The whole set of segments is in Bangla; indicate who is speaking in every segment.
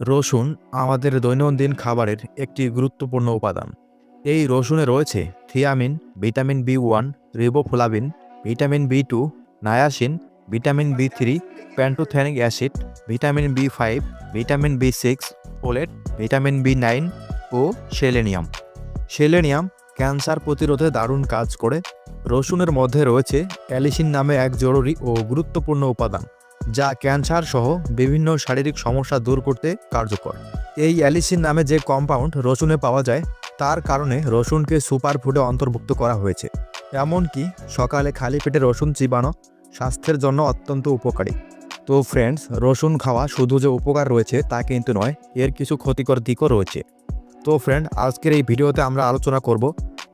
Speaker 1: রসুন আমাদের দৈনন্দিন খাবারের একটি গুরুত্বপূর্ণ উপাদান। এই রসুনে রয়েছে thiamine, vitamin B one, riboflavin, vitamin B two, niacin, vitamin B three pantothenic acid, vitamin B five, vitamin B six, folate, vitamin B nine ও সেলেনিয়াম। সেলেনিয়াম ক্যান্সার প্রতিরোধে দারুণ কাজ করে। রসুনের মধ্যে রয়েছে অ্যালিসিন নামে এক জরুরি ও গুরুত্বপূর্ণ উপাদান। যা ক্যান্সার সহ বিভিন্ন শারীরিক সমস্যা দূর করতে কার্যকর। এই অ্যালিসিন নামে যে কম্পাউন্ড রসুনে পাওয়া যায়, তার কারণে রসুনকে সুপার ফুডে অন্তর্ভুক্ত করা হয়েছে। এমনকি সকালে খালি পেটে রসুন চিবানো স্বাস্থ্যের জন্য অত্যন্ত উপকারী। তো ফ্রেন্ডস রসুন খাওয়া শুধু যে উপকার রয়েছে তা কিন্তু নয়, এর কিছু ক্ষতিকর দিকও রয়েছে। তো ফ্রেন্ড আজকের এই ভিডিওতে আমরা আলোচনা করব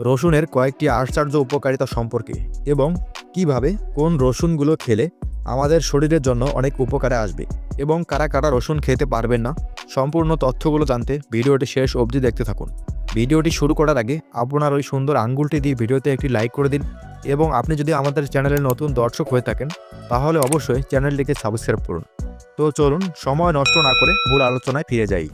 Speaker 1: রসুনের কয়েকটি আশ্চর্য উপকারিতা সম্পর্কে এবং কীভাবে কোন রসুনগুলো খেলে আমাদের শরীরের জন্য অনেক উপকারে আসবে। এবং কারা কারা রসুন খেতে পারবেন না, সম্পূর্ণ তথ্যগুলো জানতে ভিডিওটি শেষ অবধি দেখতে থাকুন। ভিডিওটি শুরু করার আগে আপনার ওই সুন্দর আঙ্গুলটি দিয়ে ভিডিওতে একটি লাইক করে দিন এবং আপনি যদি আমাদের চ্যানেলের নতুন দর্শক হয়ে থাকেন, তাহলে অবশ্যই চ্যানেলটিকে সাবস্ক্রাইব করুন। তো চলুন, সময় নষ্ট না করে মূল আলোচনায় ফিরে যাই।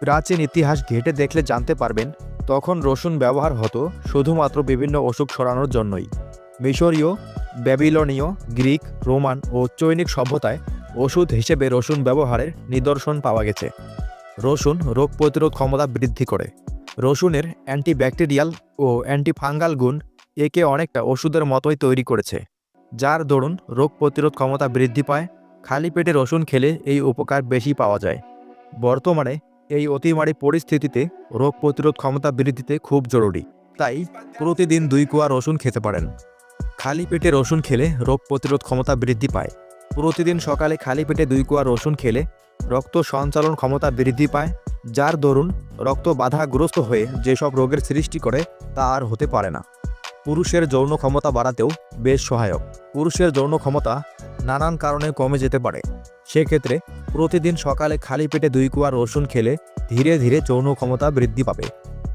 Speaker 1: প্রাচীন ইতিহাস ঘেটে দেখলে জানতে পারবেন, তখন রসুন ব্যবহার হতো শুধুমাত্র বিভিন্ন অসুখ সরানোর জন্যই। মিশরীয় ব্যাবিলনীয়, গ্রিক, রোমান ও চৈনিক সভ্যতায় ওষুধ হিসেবে রসুন ব্যবহারের নিদর্শন পাওয়া গেছে। রসুন রোগ প্রতিরোধ ক্ষমতা বৃদ্ধি করে। রসুনের অ্যান্টিব্যাকটেরিয়াল ও অ্যান্টিফাঙ্গাল গুণ একে অনেকটা ওষুধের মতোই তৈরি করেছে, যার দরুন রোগ প্রতিরোধ ক্ষমতা বৃদ্ধি পায়। খালি পেটে রসুন খেলে এই উপকার বেশি পাওয়া যায়। বর্তমানে এই অতিমারী পরিস্থিতিতে রোগ প্রতিরোধ ক্ষমতা বৃদ্ধিতে খুব জরুরি, তাই প্রতিদিন দুই কুয়া রসুন খেতে পারেন। খালি পেটে রসুন খেলে রোগ প্রতিরোধ ক্ষমতা বৃদ্ধি পায়। প্রতিদিন সকালে খালি পেটে দুই কুয়া রসুন খেলে রক্ত সঞ্চালন ক্ষমতা বৃদ্ধি পায়, যার দরুন রক্ত বাধাগ্রস্ত হয়ে যেসব রোগের সৃষ্টি করে তা আর হতে পারে না। পুরুষের যৌন ক্ষমতা বাড়াতেও বেশ সহায়ক। পুরুষের যৌন ক্ষমতা নানান কারণে কমে যেতে পারে। সেক্ষেত্রে প্রতিদিন সকালে খালি পেটে দুই কুয়া রসুন খেলে ধীরে ধীরে যৌন ক্ষমতা বৃদ্ধি পাবে।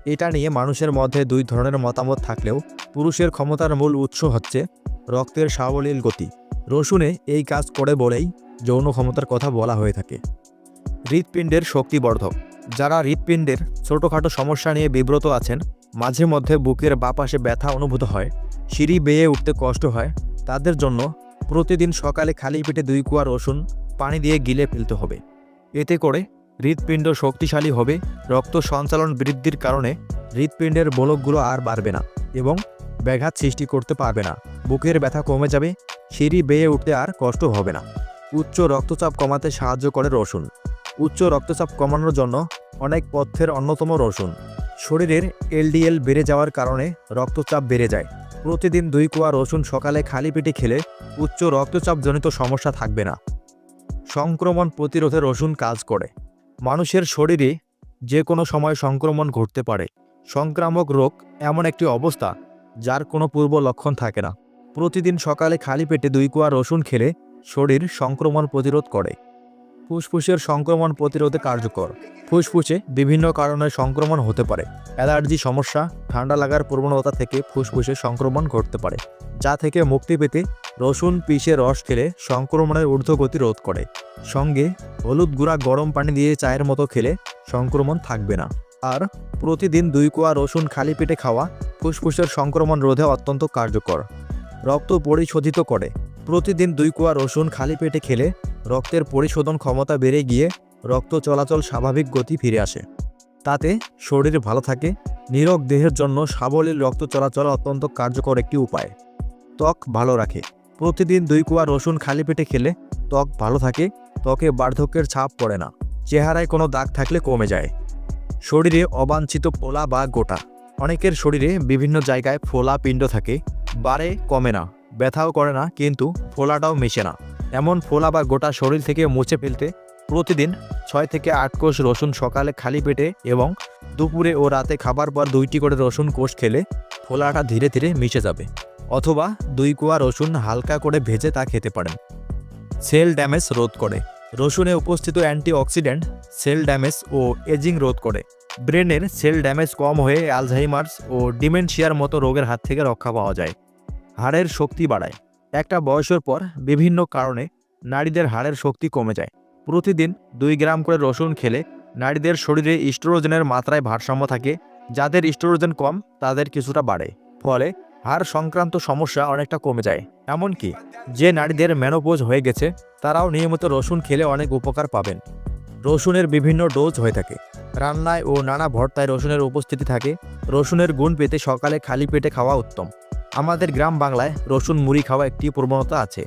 Speaker 1: এটা নিয়ে মানুষের মধ্যে দুই ধরনের মতামত থাকলেও পুরুষের ক্ষমতার মূল উৎস হচ্ছে রক্তের সাবলীল গতি। রসুনে এই কাজ করে বলেই যৌন ক্ষমতার কথা বলা হয়ে থাকে। হৃৎপিণ্ডের শক্তিবর্ধক। যারা হৃৎপিণ্ডের ছোটোখাটো সমস্যা নিয়ে বিব্রত আছেন, মাঝে মধ্যে বুকের বাপাশে ব্যথা অনুভূত হয়, সিঁড়ি বেয়ে উঠতে কষ্ট হয়, তাদের জন্য প্রতিদিন সকালে খালি পেটে দুই কুয়া রসুন পানি দিয়ে গিলে ফেলতে হবে। এতে করে হৃৎপিণ্ড শক্তিশালী হবে, রক্ত সঞ্চালন বৃদ্ধির কারণে হৃৎপিণ্ডের বলকগুলো আর বাড়বে না এবং ব্যাঘাত সৃষ্টি করতে পারবে না। বুকের ব্যথা কমে যাবে, সিঁড়ি বেয়ে উঠতে আর কষ্ট হবে না। উচ্চ রক্তচাপ কমাতে সাহায্য করে রসুন। উচ্চ রক্তচাপ কমানোর জন্য অনেক পথ্যের অন্যতম রসুন। শরীরের এলডিএল বেড়ে যাওয়ার কারণে রক্তচাপ বেড়ে যায়। প্রতিদিন দুই কুয়া রসুন সকালে খালি পেটে খেলে উচ্চ রক্তচাপজনিত সমস্যা থাকবে না। সংক্রমণ প্রতিরোধে রসুন কাজ করে। মানুষের শরীরে যে কোনো সময় সংক্রমণ ঘটতে পারে। সংক্রামক রোগ এমন একটি অবস্থা যার কোনো পূর্ব লক্ষণ থাকে না। প্রতিদিন সকালে খালি পেটে দুই কুয়া রসুন খেলে শরীর সংক্রমণ প্রতিরোধ করে। ফুসফুসের সংক্রমণ প্রতিরোধে কার্যকর। ফুসফুসে বিভিন্ন কারণে সংক্রমণ হতে পারে। অ্যালার্জি সমস্যা, ঠান্ডা লাগার প্রবণতা থেকে ফুসফুসে সংক্রমণ ঘটতে পারে, যা থেকে মুক্তি পেতে রসুন পিষে রস খেলে সংক্রমণের ঊর্ধ্বগতি রোধ করে। সঙ্গে হলুদ গুঁড়া গরম পানি দিয়ে চায়ের মতো খেলে সংক্রমণ থাকবে না। আর প্রতিদিন দুই কোয়া রসুন খালি পেটে খাওয়া ফুসফুসের সংক্রমণ রোধে অত্যন্ত কার্যকর। রক্ত পরিশোধিত করে। প্রতিদিন দুই কোয়া রসুন খালি পেটে খেলে রক্তের পরিশোধন ক্ষমতা বেড়ে গিয়ে রক্ত চলাচল স্বাভাবিক গতি ফিরে আসে। তাতে শরীর ভালো থাকে, নিরোগ দেহের জন্য সাবলীল রক্ত চলাচল অত্যন্ত কার্যকর একটি উপায়। ত্বক ভালো রাখে। প্রতিদিন দুই কুয়া রসুন খালি পেটে খেলে ত্বক ভালো থাকে, ত্বকে বার্ধক্যের ছাপ পড়ে না, চেহারায় কোনো দাগ থাকলে কমে যায়। শরীরে অবাঞ্ছিত ফোলা বা গোটা, অনেকের শরীরে বিভিন্ন জায়গায় ফোলা পিণ্ড থাকে, বাড়ে, কমে না, ব্যথাও করে না, কিন্তু ফোলাটাও মেশে না। এমন ফোলা বা গোটা শরীর থেকে মুছে ফেলতে প্রতিদিন ছয় থেকে আট কোষ রসুন সকালে খালি পেটে এবং দুপুরে ও রাতে খাবার পর দুইটি করে রসুন কোষ খেলে ফোলাটা ধীরে ধীরে মিশে যাবে। অথবা দুই কুয়া রসুন হালকা করে ভেজে তা খেতে পারেন। সেল ড্যামেজ রোধ করে। রসুনে উপস্থিত অ্যান্টিঅক্সিডেন্ট সেল ড্যামেজ ও এজিং রোধ করে। ব্রেনের সেল ড্যামেজ কম হয়ে অ্যালঝাইমার্স ও ডিমেনশিয়ার মতো রোগের হাত থেকে রক্ষা পাওয়া যায়। হাড়ের শক্তি বাড়ায়। একটা বয়সের পর বিভিন্ন কারণে নারীদের হাড়ের শক্তি কমে যায়। প্রতিদিন দুই গ্রাম করে রসুন খেলে নারীদের শরীরে ইস্ট্রোজেনের মাত্রায় ভারসাম্য থাকে। যাদের ইস্ট্রোজেন কম, তাদের কিছুটা বাড়ে। ফলে হাড় সংক্রান্ত সমস্যা অনেকটা কমে যায়। এমনকি যে নারীদের মেনোপোজ হয়ে গেছে, তারাও নিয়মিত রসুন খেলে অনেক উপকার পাবেন। রসুনের বিভিন্ন ডোজ হয়ে থাকে। রান্নায় ও নানা ভর্তায় রসুনের উপস্থিতি থাকে। রসুনের গুণ পেতে সকালে খালি পেটে খাওয়া উত্তম। আমাদের গ্রাম বাংলায় রসুন মুড়ি খাওয়া একটি প্রবণতা আছে।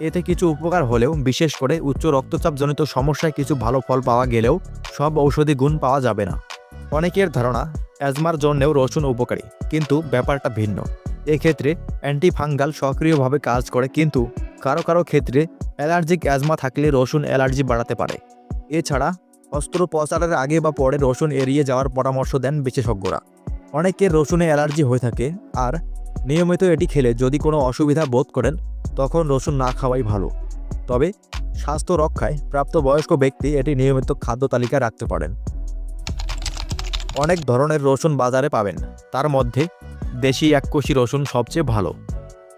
Speaker 1: এতে কিছু উপকার হলেও, বিশেষ করে উচ্চ রক্তচাপজনিত সমস্যায় কিছু ভালো ফল পাওয়া গেলেও, সব ঔষধি গুণ পাওয়া যাবে না। অনেকের ধারণা, অ্যাজমার জন্যেও রসুন উপকারী, কিন্তু ব্যাপারটা ভিন্ন। এক্ষেত্রে অ্যান্টিফাঙ্গাল সক্রিয়ভাবে কাজ করে, কিন্তু কারও কারও ক্ষেত্রে অ্যালার্জিক অ্যাজমা থাকলে রসুন অ্যালার্জি বাড়াতে পারে। এছাড়া অস্ত্রোপচারের আগে বা পরে রসুন এড়িয়ে যাওয়ার পরামর্শ দেন বিশেষজ্ঞরা। অনেকের রসুনে অ্যালার্জি হয়ে থাকে আর নিয়মিত এটি খেলে যদি কোনো অসুবিধা বোধ করেন, তখন রসুন না খাওয়াই ভালো। তবে স্বাস্থ্য রক্ষায় প্রাপ্তবয়স্ক ব্যক্তি এটি নিয়মিত খাদ্য তালিকায় রাখতে পারেন। অনেক ধরনের রসুন বাজারে পাবেন। তার মধ্যে দেশি এককোষী রসুন সবচেয়ে ভালো।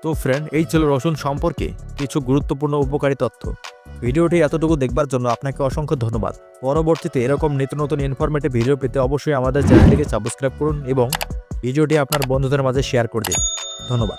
Speaker 1: তো ফ্রেন্ড এই ছিল রসুন সম্পর্কে কিছু গুরুত্বপূর্ণ উপকারী তথ্য। ভিডিওটি এতটুকু দেখবার জন্য আপনাকে অসংখ্য ধন্যবাদ। পরবর্তীতে এরকম নিত্য নতুন ইনফরমেটিভ ভিডিও পেতে অবশ্যই আমাদের চ্যানেলটিকে সাবস্ক্রাইব করুন এবং ভিডিওটি আপনার বন্ধুদের মাঝে শেয়ার করে দিন। ধন্যবাদ।